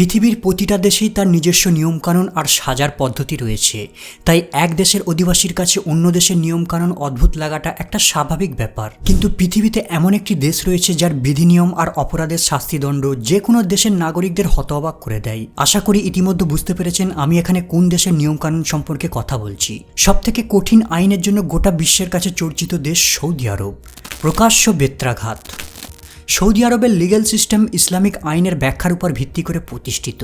পৃথিবীর প্রতিটা দেশেই তার নিজস্ব নিয়মকানুন আর সাজার পদ্ধতি রয়েছে। তাই এক দেশের অধিবাসীর কাছে অন্য দেশের নিয়মকানুন অদ্ভুত লাগাটা একটা স্বাভাবিক ব্যাপার। কিন্তু পৃথিবীতে এমন একটি দেশ রয়েছে যার বিধিনিয়ম আর অপরাধের শাস্তিদণ্ড যে কোনো দেশের নাগরিকদের হতবাক করে দেয়। আশা করি ইতিমধ্যে বুঝতে পেরেছেন আমি এখানে কোন দেশের নিয়মকানুন সম্পর্কে কথা বলছি। সবথেকে কঠিন আইনের জন্য গোটা বিশ্বের কাছে চর্চিত দেশ সৌদি আরব। প্রকাশ্য বেত্রাঘাত। সৌদি আরবের লিগ্যাল সিস্টেম ইসলামিক আইনের ব্যাখ্যার উপর ভিত্তি করে প্রতিষ্ঠিত।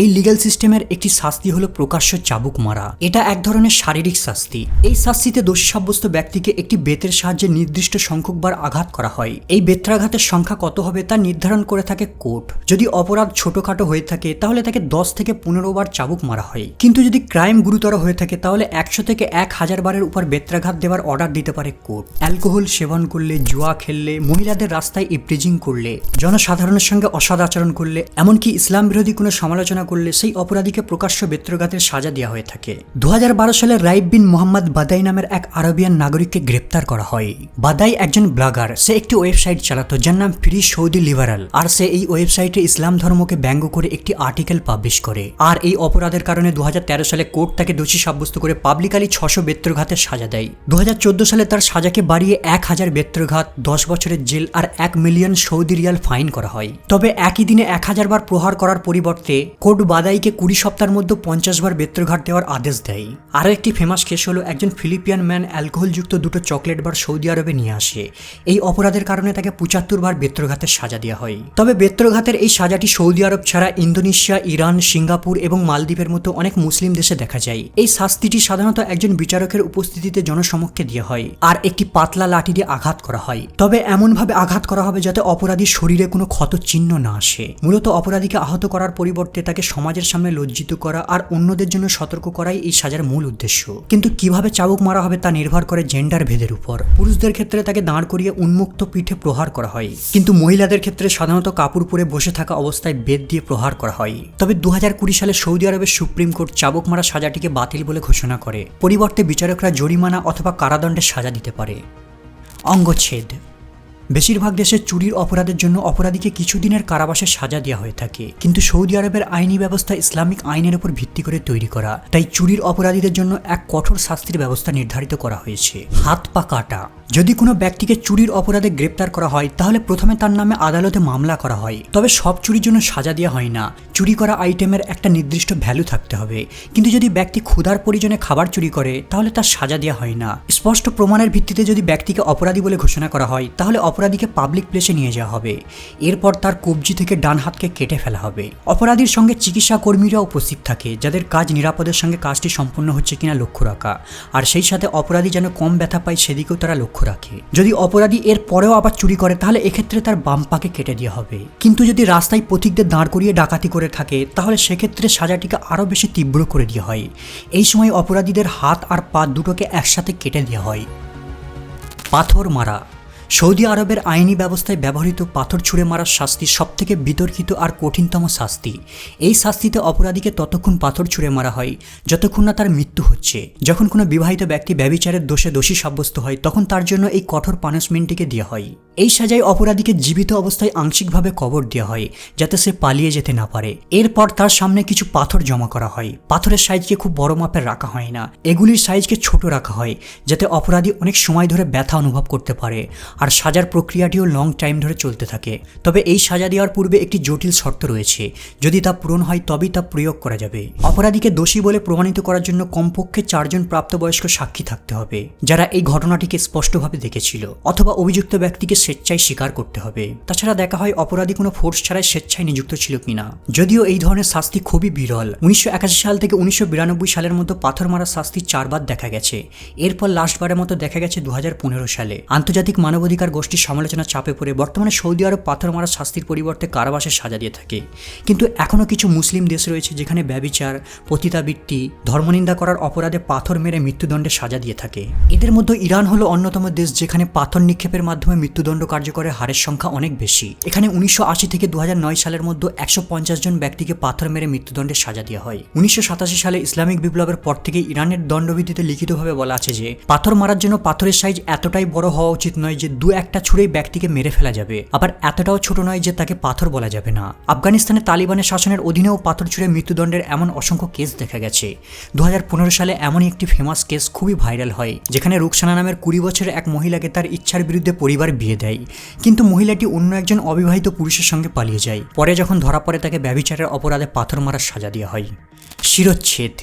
এই লিগ্যাল সিস্টেমের একটি শাস্তি হলো প্রকাশ্য চাবুক মারা। এটা এক ধরনের শারীরিক শাস্তি। এই শাস্তিতে দোষী সাব্যস্ত ব্যক্তিকে একটি বেতের সাহায্যে নির্দিষ্ট সংখ্যকবার আঘাত করা হয়। এই বেত্রাঘাতের সংখ্যা কত হবে তা নির্ধারণ করে থাকে কোর্ট। যদি অপরাধ ছোটখাটো হয়ে থাকে, তাহলে তাকে দশ থেকে পনেরো বার চাবুক মারা হয়। কিন্তু যদি ক্রাইম গুরুতর হয়ে থাকে, তাহলে একশো থেকে এক হাজার বারের উপর বেত্রাঘাত দেওয়ার অর্ডার দিতে পারে কোর্ট। অ্যালকোহল সেবন করলে, জুয়া খেললে, মহিলাদের রাস্তায় ইপ্রিজিং করলে, জনসাধারণের সঙ্গে অসদ আচরণ করলে, এমনকি ইসলাম বিরোধী কোনো সমালোচনা করলে সেই অপরাধীকে প্রকাশ্য বেত্রঘাতের সাজা দেওয়া হয়ে থাকে। দু সালে রাইব বিন মোহাম্মদ বাদাই নামের এক আরবিয়ান নাগরিককে গ্রেপ্তার করা হয়। বাদাই একজন ব্লগার, সে একটি ওয়েবসাইট চালাতো যার নাম ফ্রি সৌদি লিবারাল, আর সে এই ওয়েবসাইটে ইসলাম ধর্মকে ব্যঙ্গ করে একটি আর্টিকেল পাবলিশ করে। আর এই অপরাধের কারণে দু হাজার তেরো সালে কোর্ট তাকে দোষী সাব্যস্ত করে পাবলিকালি ছশো বেত্রঘাতের সাজা দেয়। দু হাজার চোদ্দ সালে তার সাজাকে বাড়িয়ে এক হাজার বেত্রঘাত, দশ বছরের জেল আর এক মিলিয়ন সৌদি রিয়াল ফাইন করা হয়। তবে একই দিনে এক হাজার বার প্রহার করার পরিবর্তে কোর্ট বাদাইকে কুড়ি সপ্তাহের মধ্যে পঞ্চাশ বার বেত্রঘাট দেওয়ার আদেশ দেয়। আরও একটি ফেমাস কেস হলো একজন ফিলিপিয়ান ম্যান অ্যালকোহলযুক্ত দুটো চকলেট বার সৌদি আরবে নিয়ে আসে। এই অপরাধের কারণে তাকে পঁচাত্তর বার বেত্রঘাতের সাজা দেওয়া হয়। তবে বেত্রঘাতের এই সাজাটি সৌদি আরব ছাড়া ইন্দোনেশিয়া, ইরান, সিঙ্গাপুর এবং মালদ্বীপের মতো অনেক মুসলিম দেশে দেখা যায়। এই শাস্তিটি সাধারণত একজন বিচারকের উপস্থিতিতে জনসমক্ষে দেওয়া হয়। আর একটি পাতলা লাঠি দিয়ে আঘাত করা হয়। তবে এমনভাবে আঘাত করা হবে যাতে অপরাধীর শরীরে কোনো ক্ষত চিহ্ন না আসে। মূলত অপরাধীকে আহত করার পরিবর্তে তাকে সমাজের সামনে লজ্জিত করা আর অন্যদের জন্য সতর্ক করাই এই সাজার মূল উদ্দেশ্য। কিন্তু কীভাবে চাবুক মারা হবে তা নির্ভর করে জেন্ডার ভেদের উপর। পুরুষদের ক্ষেত্রে তাকে দাঁড় করিয়ে উন্মুক্ত পিঠে প্রহার করা হয়। কিন্তু মহিলাদের ক্ষেত্রে সাধারণত কাপড় পরে বসে থাকা অবস্থায় বেদ দিয়ে প্রহার করা হয়। তবে দু হাজার কুড়ি সালে সৌদি আরবের সুপ্রিম কোর্ট চাবুক মারা সাজাটিকে বাতিল বলে ঘোষণা করে। পরিবর্তে বিচারকরা জরিমানা অথবা কারাদণ্ডের সাজা দিতে পারে। অঙ্গচ্ছেদ বেশিরভাগ দেশে চুরির অপরাধের জন্য অপরাধীকে কিছুদিনের কারাবাসের সাজা দেওয়া হয়ে থাকে। কিন্তু সৌদি আরবের আইনি ব্যবস্থা ইসলামিক আইনের উপর ভিত্তি করে তৈরি করা, তাই চুরির অপরাধীদের জন্য এক কঠোর শাস্তির ব্যবস্থা নির্ধারিত করা হয়েছে। হাত পা কাটা। যদি কোনো ব্যক্তিকে চুরির অপরাধে গ্রেপ্তার করা হয়, তাহলে প্রথমে তার নামে আদালতে মামলা করা হয়। তবে সব চুরির জন্য সাজা দেওয়া হয় না। চুরি করা আইটেমের একটা নির্দিষ্ট ভ্যালু থাকতে হবে। কিন্তু যদি ব্যক্তি ক্ষুধার পরিজনে খাবার চুরি করে, তাহলে তার সাজা দেওয়া হয় না। স্পষ্ট প্রমাণের ভিত্তিতে যদি ব্যক্তিকে অপরাধী বলে ঘোষণা করা হয়, তাহলে অপরাধীকে পাবলিক প্লেসে নিয়ে যাওয়া হবে। এরপর তার কবজি থেকে ডান হাতকে কেটে ফেলা হবে। অপরাধীর সঙ্গে চিকিৎসা কর্মীরা উপস্থিত থাকে, যাদের কাজ নিরাপদের সঙ্গে কাজটি সম্পন্ন হচ্ছে কিনা লক্ষ্য রাখা। আর সেই সাথে অপরাধী যেন কম ব্যথা পায় সেদিকেও তারা লক্ষ্য রাখে। যদি অপরাধী এর পরেও আবার চুরি করে, তাহলে এক্ষেত্রে তার বাম পাকে কেটে দেওয়া হবে। কিন্তু যদি রাস্তায় পথিকদের দাঁড় করিয়ে ডাকাতি করে থাকে, তাহলে সেক্ষেত্রে সাজাটিকে আরও বেশি তীব্র করে দেওয়া হয়। এই সময় অপরাধীদের হাত আর পা দুটোকে একসাথে কেটে দেওয়া হয়। পাথর মারা সৌদি আরবের আইনি ব্যবস্থায় ব্যবহৃত পাথর ছুঁড়ে মারার শাস্তি সবথেকে বিতর্কিত আর কঠিনতম শাস্তি। এই শাস্তিতে অপরাধীকে ততক্ষণ পাথর ছুঁড়ে মারা হয়, যতক্ষণ না তার মৃত্যু হচ্ছে। যখন কোনো বিবাহিত ব্যক্তি ব্যবিচারের দোষে দোষী সাব্যস্ত হয়, তখন তার জন্য এই কঠোর পানিশমেন্টটিকে দেওয়া হয়। এই সাজায় অপরাধীকে জীবিত অবস্থায় আংশিকভাবে কবর দেওয়া হয়, যাতে সে পালিয়ে যেতে না পারে। এরপর তার সামনে কিছু পাথর জমা করা হয়। পাথরের সাইজকে খুব বড় মাপের রাখা হয় না। এগুলির সাইজকে ছোট রাখা হয়, যাতে অপরাধী অনেক সময় ধরে ব্যথা অনুভব করতে পারে। আর সাজার প্রক্রিয়াটিও লং টাইম ধরে চলতে থাকে। তবে এই সাজা দেওয়ার পূর্বে একটি জটিল শর্ত রয়েছে। যদি তা পূরণ হয়, তবেই তা প্রয়োগ করা যাবে। অপরাধীকে দোষী বলে প্রমাণিত করার জন্য কমপক্ষে চারজন প্রাপ্তবয়স্ক সাক্ষী থাকতে হবে, যারা এই ঘটনাটিকে স্পষ্টভাবে দেখেছিল, অথবা অভিযুক্ত ব্যক্তিকে স্বেচ্ছায় স্বীকার করতে হবে। তাছাড়া দেখা হয়, অপরাধী কোনো ফোর্স ছাড়াই স্বেচ্ছায় নিযুক্ত ছিল কিনা। যদিও এই ধরনের শাস্তি খুবই বিরল। উনিশশো একাশি সাল থেকে উনিশশো বিরানব্বই সালের মতো পাথর মারা শাস্তি চারবার দেখা গেছে। এরপর লাস্টবারের মতো দেখা গেছে দু হাজার পনেরো সালে। আন্তর্জাতিক মানবাধিকার গোষ্ঠীর সমালোচনা চাপে পড়ে বর্তমানে সৌদি আরব পাথর মারা শাস্তির পরিবর্তে কারাবাসের সাজা দিয়ে থাকে। কিন্তু এখনও কিছু মুসলিম দেশ রয়েছে যেখানে ব্যবিচার, পতিতাবৃত্তি, ধর্মনিন্দা করার অপরাধে পাথর মেরে মৃত্যুদণ্ডের সাজা দিয়ে থাকে। এদের মধ্যে ইরান হলো অন্যতম দেশ যেখানে পাথর নিক্ষেপের মাধ্যমে মৃত্যুদণ্ড কার্যকরের হারের সংখ্যা অনেক বেশি। এখানে উনিশশো আশি থেকে দু হাজার নয় সালের মধ্যে একশো পঞ্চাশ জন ব্যক্তিকে পাথর মেরে মৃত্যুদণ্ডের সাজা দেওয়া হয়। উনিশশো সাতাশি সালে ইসলামিক বিপ্লবের পর থেকে ইরানের দণ্ডবিধিতে লিখিতভাবে বলা আছে যে, পাথর মারার জন্য পাথরের সাইজ এতটাই বড় হওয়া উচিত নয় যে দু একটা ছুড়েই ব্যক্তিকে মেরে ফেলা যাবে। আবার এতটাও ছোট নয় যে তাকে পাথর বলা যাবে না। আফগানিস্তানে তালিবানের শাসনের অধীনেও পাথর ছুড়ে মৃত্যুদণ্ডের এমন অসংখ্য কেস দেখা গেছে। দু হাজার পনেরো সালে এমনই একটি ফেমাস কেস খুবই ভাইরাল হয়, যেখানে রুকসানা নামের কুড়ি বছরের এক মহিলাকে তার ইচ্ছার বিরুদ্ধে পরিবার বিয়ে দেয়। কিন্তু মহিলাটি অন্য একজন অবিবাহিত পুরুষের সঙ্গে পালিয়ে যায়। পরে যখন ধরা পড়ে তাকে ব্যভিচারের অপরাধে পাথর মারার সাজা দেওয়া হয়। শিরচ্ছেদ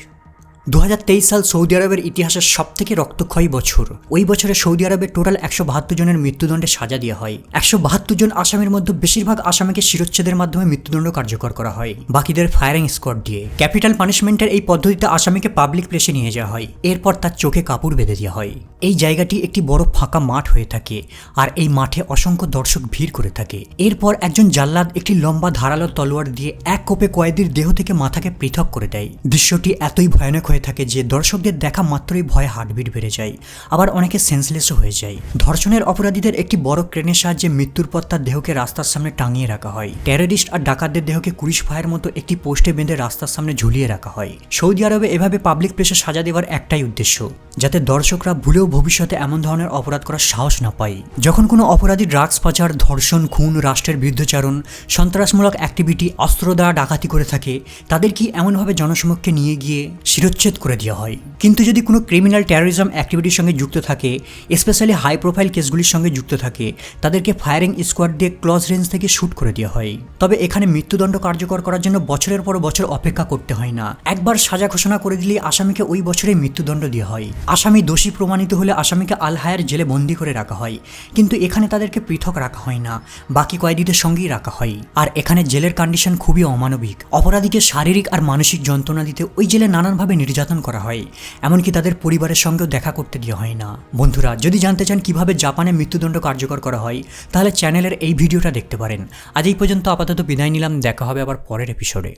দু হাজার তেইশ সাল সৌদি আরবের ইতিহাসের সবথেকে রক্তক্ষয়ী বছর। ওই বছরে সৌদি আরবে টোটাল একশো বাহাত্তর জনের মৃত্যুদণ্ডে সাজা দেওয়া হয়। একশো বাহাত্তর জন আসামির মধ্যে বেশিরভাগ আসামিকে শিরোচ্ছেদের মাধ্যমে মৃত্যুদণ্ড কার্যকর করা হয়। বাকিদের ফায়ারিং স্কোয়াড দিয়ে। ক্যাপিটাল পানিশমেন্টের এই পদ্ধতিতে আসামিকে পাবলিক প্লেসে নিয়ে যাওয়া হয়। এরপর তার চোখে কাপড় বেঁধে দেওয়া হয়। এই জায়গাটি একটি বড় ফাঁকা মাঠ হয়ে থাকে আর এই মাঠে অসংখ্য দর্শক ভিড় করে থাকে। এরপর একজন জাল্লাদ একটি লম্বা ধারালো তলোয়ার দিয়ে এক কোপে কয়েদির দেহ থেকে মাথাকে পৃথক করে দেয়। দৃশ্যটি এতই ভয়ানক হয়ে থাকে যে দর্শকদের দেখা মাত্রই ভয়ে হার্টবিট বেড়ে যায়, আবার অনেকে সেন্সলেসও হয়ে যায়। ধর্ষণের অপরাধীদের একটি বড় ক্রেনের সাহায্যে মৃত্যুর পর তার দেহকে রাস্তার সামনে টাঙিয়ে রাখা হয়। টেররিস্ট আর ডাকাতদের দেহকে কুরিশ ফায়ের মতো একটি পোস্টে বেঁধে রাস্তার সামনে ঝুলিয়ে রাখা হয়। সৌদি আরবে এভাবে পাবলিক প্লেসে সাজা দেওয়ার একটাই উদ্দেশ্য, যাতে দর্শকরা ভুলেও ভবিষ্যতে এমন ধরনের অপরাধ করার সাহস না পায়। যখন কোনো অপরাধী ড্রাগস পাচার, ধর্ষণ, খুন, রাষ্ট্রের বিরুদ্ধচারণ, সন্ত্রাসমূলক অ্যাক্টিভিটি অস্ত্র দ্বারা ডাকাতি করে থাকে, তাদের কি এমনভাবে জনসমক্ষে নিয়ে গিয়ে শিরোচ্ছেদ করে দেওয়া হয়। কিন্তু যদি কোনো ক্রিমিনাল টেরোরিজম অ্যাক্টিভিটির সঙ্গে যুক্ত থাকে স্পেশালি হাই প্রোফাইল কেসগুলির সঙ্গে যুক্ত থাকে, তাদেরকে ফায়ারিং স্কোয়াড দিয়ে ক্লজ রেঞ্জ থেকে শ্যুট করে দেওয়া হয়। তবে এখানে মৃত্যুদণ্ড কার্যকর করার জন্য বছরের পর বছর অপেক্ষা করতে হয় না। একবার সাজা ঘোষণা করে দিলে আসামিকে ওই বছরে মৃত্যুদণ্ড দেওয়া হয়। আসামি দোষী প্রমাণিত হলে আসামিকে আলহায়ার জেলে বন্দি করে রাখা হয়। কিন্তু এখানে তাদেরকে পৃথক রাখা হয় না, বাকি কয়েদিদের সঙ্গেই রাখা হয়। আর এখানে জেলের কন্ডিশন খুবই অমানবিক। অপরাধীকে শারীরিক আর মানসিক যন্ত্রণা দিতে ওই জেলে নানানভাবে নির্যাতন করা হয়। এমনকি তাদের পরিবারের সঙ্গেও দেখা করতে দেওয়া হয় না। বন্ধুরা, যদি জানতে চান কীভাবে জাপানে মৃত্যুদণ্ড কার্যকর করা হয়, তাহলে চ্যানেলের এই ভিডিওটা দেখতে পারেন। আজ এই পর্যন্ত আপাতত বিদায় নিলাম, দেখা হবে আবার পরের এপিসোডে